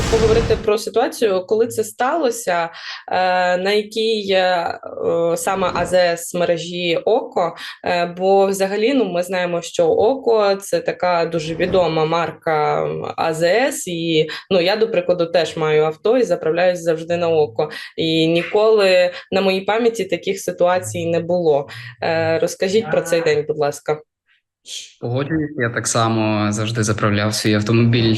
поговорити про ситуацію, коли це сталося, е, на якій е, саме АЗС мережі ОКО. Е, Бо взагалі ну, ми знаємо, що ОКО це така дуже відома марка АЗС, і ну я, до прикладу, теж маю авто і заправляюсь завжди на ОКО. І ніколи на моїй пам'яті таких ситуацій не було. Е, Розкажіть про цей день, будь ласка. Погоджуюсь, я так само завжди заправляв свій автомобіль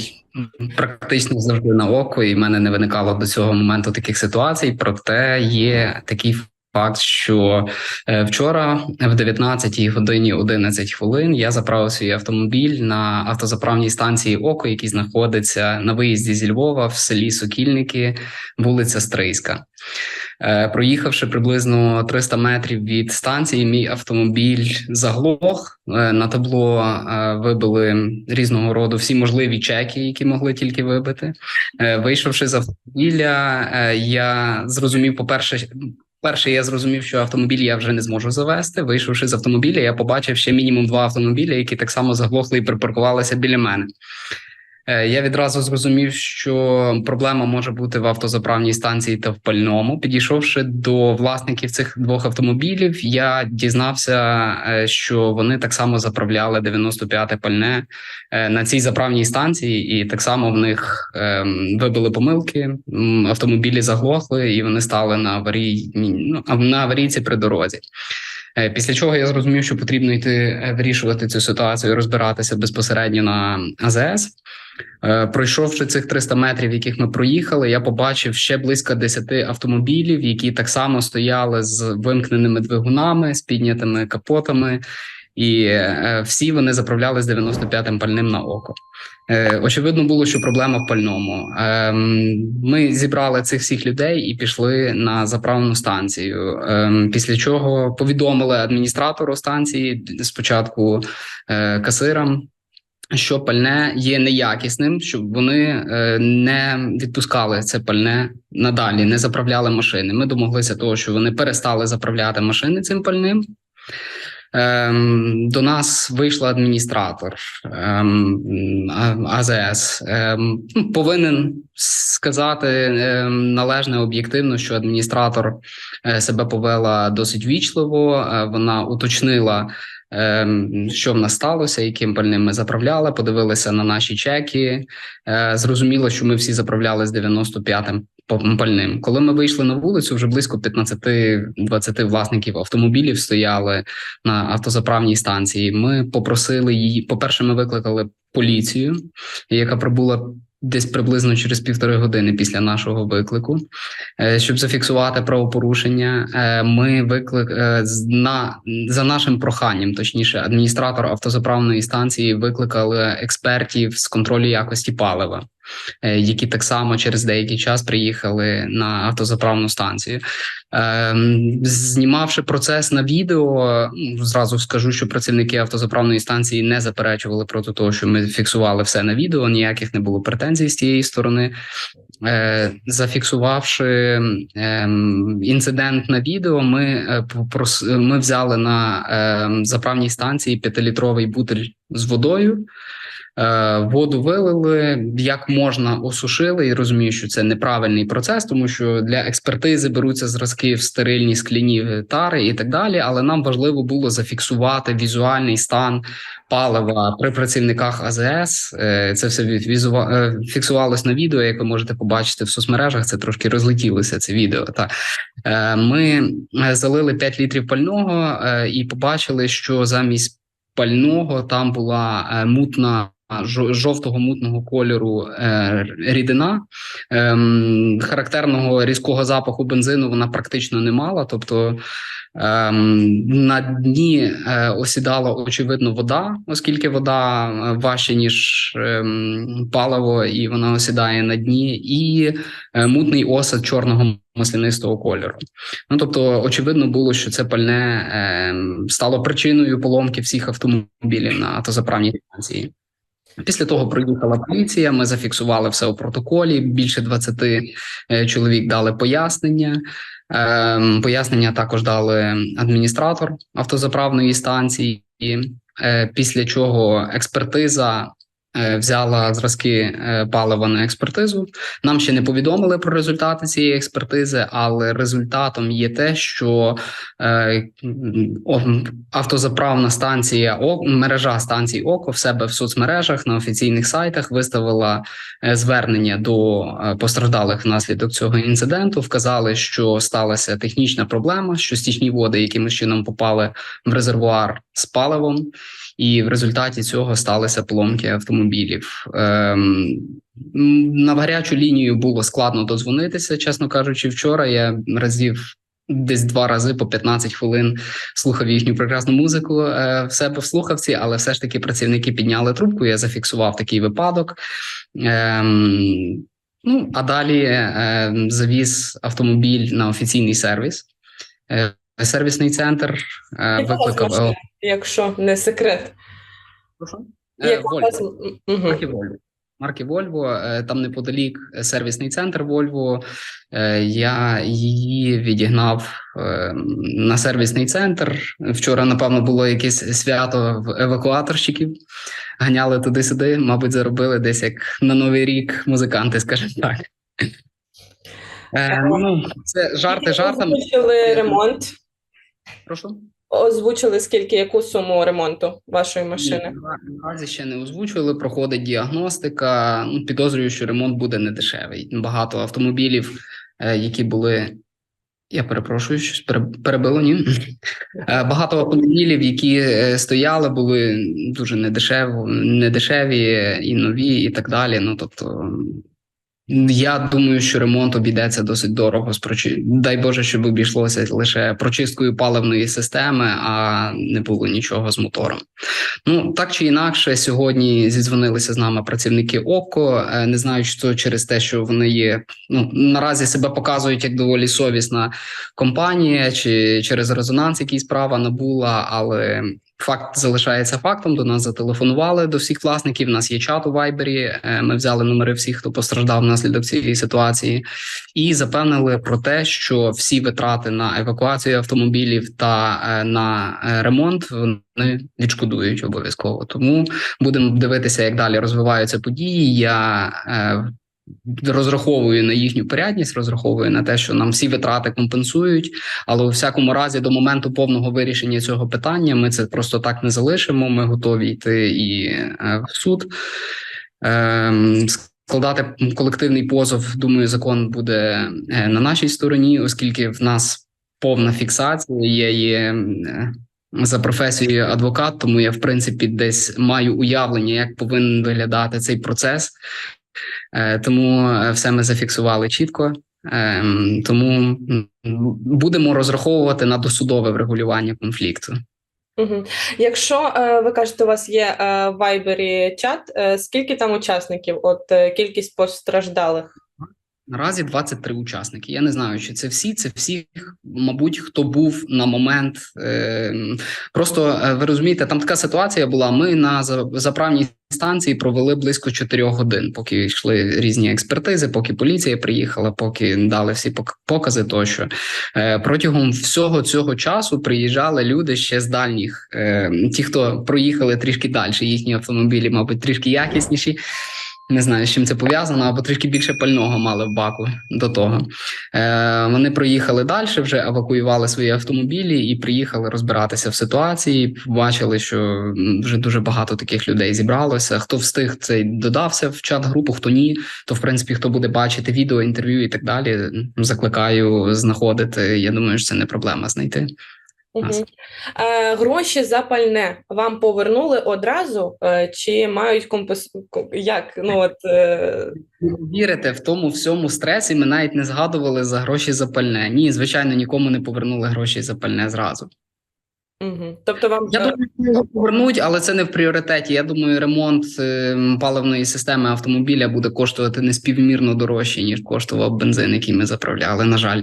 практично завжди на око, і в мене не виникало до цього моменту таких ситуацій. Проте є такий факт, що е, вчора, в 19 годині 11 хвилин, я заправив свій автомобіль на автозаправній станції Око, який знаходиться на виїзді зі Львова в селі Сокільники, вулиця Стрийська. Е, проїхавши приблизно 300 метрів від станції, мій автомобіль заглох. Е, на табло вибили різного роду всі можливі чеки, які могли тільки вибити. Вийшовши з автомобіля, я зрозумів, по перше. Перше, я зрозумів, що автомобіль я вже не зможу завести. Вийшовши з автомобіля, я побачив ще мінімум два автомобілі, які так само заглохли і припаркувалися біля мене. Е, я відразу зрозумів, що проблема може бути в автозаправній станції та в пальному. Підійшовши до власників цих двох автомобілів, я дізнався, е, що вони так само заправляли 95-те пальне е, на цій заправній станції, і так само в них ем, вибили помилки. Автомобілі заглохли, і вони стали на аварій, ну, на аварійці при дорозі. Після чого я зрозумів, що потрібно йти вирішувати цю ситуацію, розбиратися безпосередньо на АЗС. Е, пройшовши цих 300 метрів, яких ми проїхали, я побачив ще близько 10 автомобілів, які так само стояли з вимкненими двигунами, з піднятими капотами, і е, всі вони заправляли з 95-м пальним на око. Е, очевидно, було, що проблема в пальному. Ем, ми зібрали цих всіх людей і пішли на заправну станцію. Ем, після чого повідомили адміністратору станції спочатку касирам що пальне є неякісним, щоб вони е, не відпускали це пальне надалі, не заправляли машини. Ми домоглися того, що вони перестали заправляти машини цим пальним. Ем, до нас вийшла адміністратор ем, АЗС. Ем, ну, повинен сказати належне об'єктивно, що адміністратор е, себе повела досить вічливо. Е, вона уточнила що в нас сталося, яким пальним ми заправляли, подивилися на наші чеки. Е, зрозуміло, що ми всі заправляли з 95-м пальним. Коли ми вийшли на вулицю, вже близько 15-20 власників автомобілів стояли на автозаправній станції. Ми попросили її. По перше, ми викликали поліцію, яка прибула десь приблизно через півтори години після нашого виклику, е, щоб зафіксувати правопорушення. Е, ми виклик е, на за нашим проханням, точніше, адміністратор автозаправної станції викликали експертів з контролю якості палива. Е, які так само через деякий час приїхали на автозаправну станцію. Ем, знімавши процес на відео, зразу скажу, що працівники автозаправної станції не заперечували проти того, що ми фіксували все на відео. Ніяких не було претензій з тієї сторони. Е, зафіксувавши інцидент на відео, ми е, ми взяли на заправній станції п'ятилітровий бутиль з водою. Е, воду вилили, як можна осушили, і розумію, що це неправильний процес, тому що для експертизи беруться зразки в стерильні скляні тари і так далі. Але нам важливо було зафіксувати візуальний стан палива при працівниках АЗС. Е, це все візува... Е, фіксувалось на відео. Як ви можете побачити в соцмережах, це трошки розлетілося. Це відео. Та ми залили 5 літрів пального і побачили, що замість пального там була мутна жовтого мутного кольору е, рідина ем, характерного різкого запаху бензину вона практично не мала. Тобто ем, на дні е, осідала очевидно вода, оскільки вода е, важче ніж ем, паливо, і вона осідає на дні, і мутний осад чорного. Маслянистого кольору, ну тобто, очевидно було, що це пальне стало причиною поломки всіх автомобілів на автозаправній станції. Після того приїхала поліція. Ми зафіксували все у протоколі. Більше 20 е, чоловік дали пояснення. Ем, пояснення також дали адміністратор автозаправної станції. Е, після чого експертиза взяла зразки е, палива на експертизу. Нам ще не повідомили про результати цієї експертизи, але результатом є те, що е, автозаправна станція мережа станцій ОКО в себе в соцмережах на офіційних сайтах виставила е, звернення до е, постраждалих внаслідок цього інциденту. Вказали, що сталася технічна проблема, що стічні води якимось чином попали в резервуар з паливом, і в результаті цього сталися поломки автомобілів. Ем, на гарячу лінію було складно дозвонитися, чесно кажучи. Вчора я разів десь два рази по 15 хвилин слухав їхню прекрасну музику е, в себе в слухавці, але все ж таки працівники підняли трубку. Я зафіксував такий випадок. Ем, ну а далі е, завіз автомобіль на офіційний сервіс. Е, сервісний центр викликав. якщо не секрет. Е, Яка у Volvo. вас... Марки Volvo. Марки Volvo, е, там неподалік е, сервісний центр Volvo. Е, Я її відігнав е, на сервісний центр. Вчора, напевно, було якесь свято в евакуаторщиків. Ганяли туди-сюди, мабуть, заробили десь як на новий рік музиканти, скажімо так. Е, Ну, це жарти жартами. Озвучили ремонт. Прошу. Озвучили скільки, яку суму ремонту вашої машини? Наразі ще не озвучували. Проходить діагностика. Ну, підозрюю, що ремонт буде не дешевий. Багато автомобілів, е, які були. Я перепрошую, щось пере- перебило, ні. Е, Багато автомобілів, які е, стояли, були дуже недешев, недешеві і нові, і так далі. Ну тобто, я думаю, що ремонт обійдеться досить дорого. З прочи... Дай Боже, щоб обійшлося лише прочисткою паливної системи, а не було нічого з мотором. Ну так чи інакше, сьогодні зідзвонилися з нами працівники ОКО. Е, Не знаю, то через те, що вони є ну наразі себе показують як доволі совісна компанія, чи через резонанс, який справа набула, але. Факт залишається фактом. До нас зателефонували до всіх власників. У нас є чат у Вайбері. е, Ми взяли номери всіх, хто постраждав внаслідок цієї ситуації, і запевнили про те, що всі витрати на евакуацію автомобілів та е, на е, ремонт вони відшкодують обов'язково. Тому будемо дивитися, як далі розвиваються події. Я розраховую на їхню порядність, розраховую на те, що нам всі витрати компенсують. Але у всякому разі, до моменту повного вирішення цього питання, ми це просто так не залишимо. Ми готові йти і е, в суд. Ем, Складати колективний позов, думаю, закон буде е, на нашій стороні, оскільки в нас повна фіксація. Я є е, за професією адвокат, тому я в принципі десь маю уявлення, як повинен виглядати цей процес. Е, Тому е, все ми зафіксували чітко. Ем, Тому будемо розраховувати на досудове врегулювання конфлікту. Угу. Якщо е, ви кажете, у вас є е, в Вайбері чат, е, скільки там учасників? От е, кількість постраждалих? Наразі 23 учасники. Я не знаю, чи це всі. Це всі, мабуть, хто був на момент. Е, просто ви розумієте, там така ситуація була. Ми на заправній станції провели близько 4 годин, поки йшли різні експертизи, поки поліція приїхала, поки дали всі пок- покази. Тощо е, протягом всього цього часу приїжджали люди ще з дальніх. Е, ті, хто проїхали трішки далі, їхні автомобілі, мабуть, трішки якісніші. Не знаю, з чим це пов'язано, або трішки більше пального мали в баку до того. Е, вони проїхали далі, вже евакуювали свої автомобілі і приїхали розбиратися в ситуації. Побачили, що вже дуже багато таких людей зібралося. Хто встиг, цей додався в чат-групу, хто ні, то в принципі хто буде бачити відео, інтерв'ю і так далі. Закликаю знаходити. Я думаю, що це не проблема знайти. Угу. Е, гроші за пальне вам повернули одразу, е, чи мають компенс... Як? Ну, от, е, Вірите, в тому всьому стресі ми навіть не згадували за гроші за пальне. Ні, звичайно, нікому не повернули гроші за пальне зразу. угу. Тобто вам Я думаю, що його повернуть, але це не в пріоритеті. Я думаю, ремонт е, паливної системи автомобіля буде коштувати неспівмірно дорожче, ніж коштував бензин, який ми заправляли. На жаль,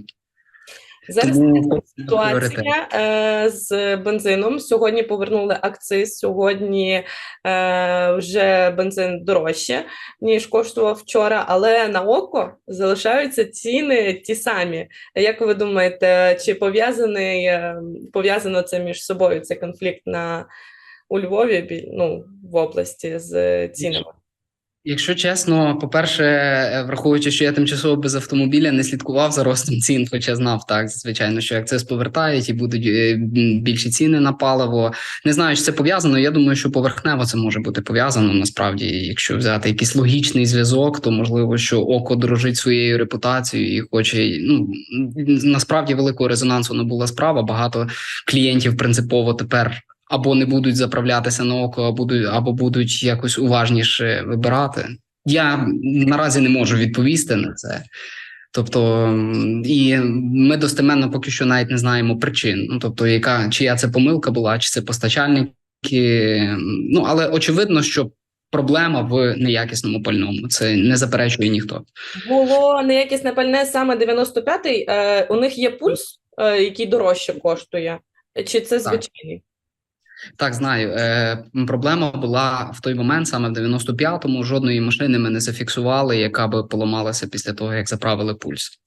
зараз тому ситуація е, з бензином. Сьогодні повернули акциз. Сьогодні е, вже бензин дорожче, ніж коштував вчора, але на око залишаються ціни ті самі. Як ви думаєте, чи пов'язаний е, пов'язано це між собою? Цей конфлікт на у Львові, ну, в області з цінами? Якщо чесно, по-перше, е, враховуючи, що я тимчасово без автомобіля не слідкував за ростом цін, хоча знав так, звичайно, що акциз повертають і будуть е, більші ціни на паливо. Не знаю, чи це пов'язано. Я думаю, що поверхнево це може бути пов'язано. Насправді, якщо взяти якийсь логічний зв'язок, то можливо, що око дорожить своєю репутацією і хоче. Ну насправді великого резонансу не була справа. Багато клієнтів принципово тепер або не будуть заправлятися на око, або будуть, або будуть якось уважніше вибирати. Я наразі не можу відповісти на це. Тобто, і ми достеменно поки що навіть не знаємо причин. Ну тобто, яка чия це помилка була, чи це постачальники. Ну але очевидно, що проблема в неякісному пальному. Це не заперечує ніхто. Було неякісне пальне саме 95-й. Е, у них є пульс, е, який дорожче коштує, чи це звичайний? Так, знаю. Е, Проблема була в той момент, саме в 95-му, жодної машини ми не зафіксували, яка би поламалася після того, як заправили пульс.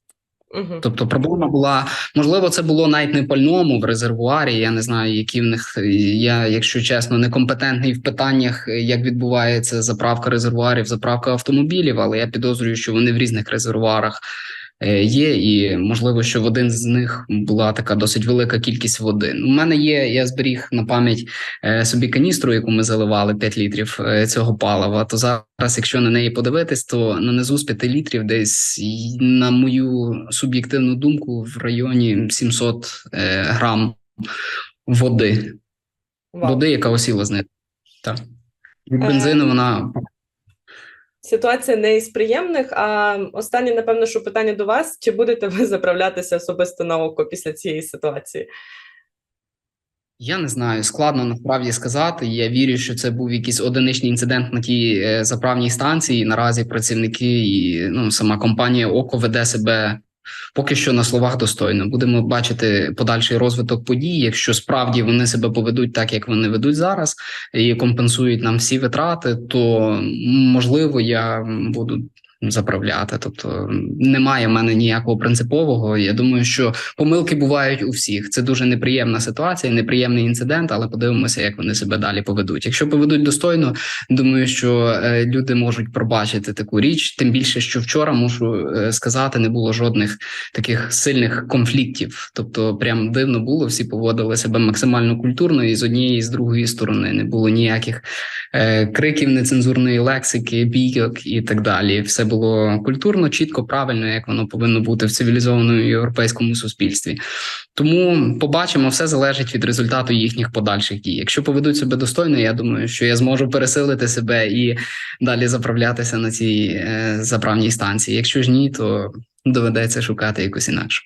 Угу. Тобто, проблема була можливо, це було навіть не пальному в резервуарі. Я не знаю, які в них я, якщо чесно, некомпетентний в питаннях, як відбувається заправка резервуарів, заправка автомобілів, але я підозрюю, що вони в різних резервуарах є, і можливо, що в один з них була така досить велика кількість води. У мене є, я зберіг на пам'ять е, собі каністру, яку ми заливали 5 літрів е, цього палива. То зараз, якщо на неї подивитись, то на низу з 5 літрів, десь на мою суб'єктивну думку, в районі 700 е, грам води. Вау. Води, яка осіла з нею. Так. Від Е, бензину вона Ситуація не із приємних. А останнє, напевно, що питання до вас: чи будете ви заправлятися особисто на око після цієї ситуації? Я не знаю, складно насправді сказати. Я вірю, що це був якийсь одиничний інцидент на тій е, заправній станції. Наразі працівники і ну сама компанія Око веде себе поки що на словах достойно. Будемо бачити подальший розвиток подій. Якщо справді вони себе поведуть так, як вони ведуть зараз, і компенсують нам всі витрати, то можливо я буду. Заправляти, тобто немає в мене ніякого принципового. Я думаю, що помилки бувають у всіх. Це дуже неприємна ситуація, неприємний інцидент, але подивимося, як вони себе далі поведуть. Якщо поведуть достойно, думаю, що е, люди можуть пробачити таку річ. Тим більше, що вчора мушу е, сказати, не було жодних таких сильних конфліктів. Тобто, прям дивно було, всі поводили себе максимально культурно і з однієї і з другої сторони не було ніяких е, криків, нецензурної лексики, бійок і так далі. Все було культурно, чітко, правильно, як воно повинно бути в цивілізованому європейському суспільстві. Тому побачимо, все залежить від результату їхніх подальших дій. Якщо поведуть себе достойно, я думаю, що я зможу пересилити себе і далі заправлятися на цій е, заправній станції. Якщо ж ні, то доведеться шукати якось інакшу.